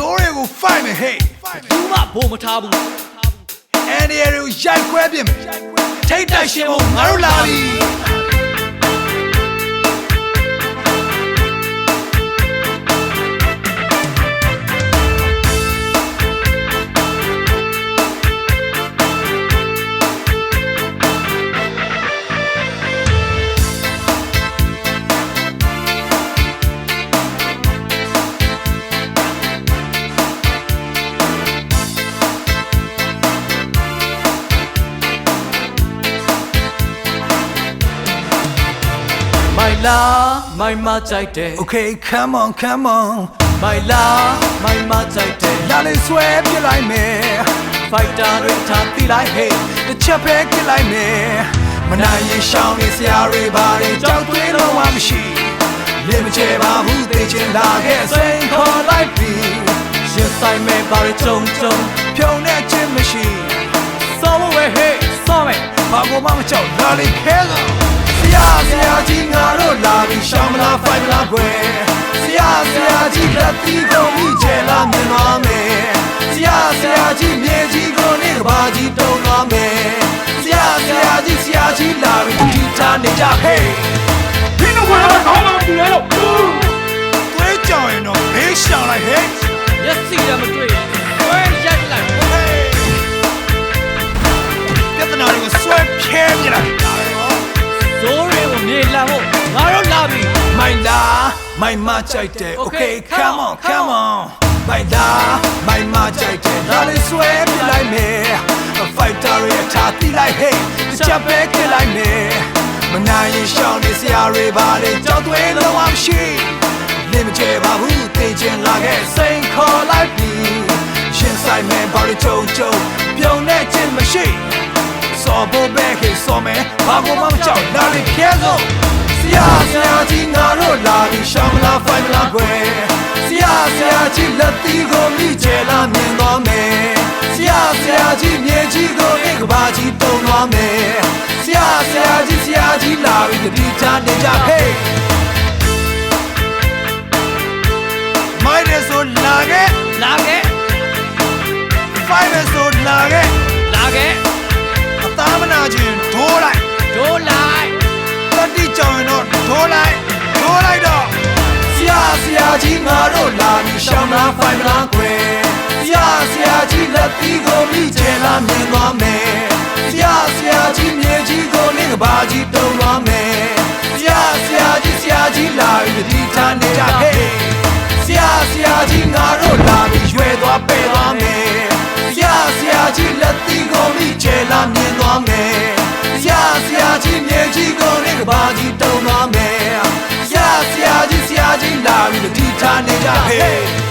စိုးတွေကို fight မယ် hey ဘူးမှဘို့မထားဘူးအန်ဒီရကိုရိုက်ခွဲပြင်မယ်ထိတ်တိုက်ရှင်ဖို့ငါတို့လာပြီ မိုင်လာမိုင်မကြိုက်တယ် Okay come on come on မိုင်လာမိုင်မကြိုက်တယ်လာလေဆွဲပြလိုက်မယ်ဖိုက်တာတွေထားတိလိုက်ဟေးတစ်ချက်ပဲကြည့်လိုက်မယ်မနိုင်ရင်ရှောင်းနေစရာတွေပါတွေကြောက်သွေးလုံးဝမရှိလင်းမချေပါဘူးသိချင်လာခဲ့စိန်ခေါ်လိုက်ပြီရင်ဆိုင်မဲ့ပါရကြုံကြုံဖြုံတဲ့ချင်းမရှိစောဝဲဟေးစောမယ်ဘာကိုမှမကြောက်လာလေခဲတော့ မလားဖိုင်မလားကွယ်ဆရာဆရာကြီးလက်သီးကုန်ပြီးကျဲလာမြင်သွားမယ်ဆရာဆရာကြီးမြေကြီးကိုနေကဘာကြီးတုံသွားမယ်ဆရာဆရာကြီးဆရာကြီးလာပြီးဒီထားနေကြဟဲ့ဒီတော့ဘာမှခေါင်းမပြလဲတော့သွေးကြောင်ရင်တော့ဘေးရှောင်လိုက်ဟဲ့မျက်စိလည်းမတွေ့ရင်ဝဲရိုက်လိုက်ပြဿနာတွေကိုဆွဲဖြဲပြလိုက်ဇိုးတွေကိုမြေလံဖို့ငါတို့လာပြီ မိုင်လာမိုင်မကြိုက်တယ် okay Okay, come on come on မိုင်လာမိုင်မကြိုက်တယ်ဒါလေးဆွဲပြလိုက်မယ် fighter ရဲ့ထားတိလိုက် hey တစ်ချက်ပဲကြည့်လိုက်မယ်မနိုင်ရင်ရှောင်းနေစရာတွေပါလေကြောက်သွေးလုံးဝမရှိလင်းမကျဲပါဘူးသိချင်လာခဲ့စိန်ခေါ်လိုက်ပြီရှင်ဆိုင်မယ်ဘာလို့ကြုံကြုံပြုံးနေခြင်းမရှိစောဖို့ပဲခေစောမယ်ဘာမှမကြောက်လာလေခဲစို့ဆရာဆရာကြီး ကြီးလက်သီးကိုမိကျဲလာမြင်သွားမယ်ဆရာဆရာကြီးမြေကြီးကိုအင်္ဂဘာကြီးတုံသွားမယ်ဆရာဆရာကြီးဆရာကြီးလာပြီးတတိထားနေကြဟဲ့မိုက်ရဆိုလာခဲ့လာခဲ့ဖိုင်ရဆိုလာခဲ့လာခဲ့ ကြီးငါတို့လာပြီးရှောင်းလားဖိုင်မလားကွယ်ဆရာဆရာကြီးလက်သီးကိုမိကျဲလာမြင်သွားမယ်ဆရာဆရာကြီးမြေကြီးကိုလင်းကဘာကြီးတုံသွားမယ်ဆရာဆရာကြီးဆရာကြီးလာပြီးတတိထားနေကြဟဲ့ဆရာဆရာကြီးငါတို့လာပြီးရွယ်သွားပဲသွားမယ်ဆရာဆရာကြီးလက်သီးကိုမိကျဲလာမြင်သွားမယ်ဆရာဆရာကြီးမြေကြီးကိုလင်းကဘာကြီးတုံသွားမယ်ဆရာဆရာကြီးဆရာ Tanita, hey.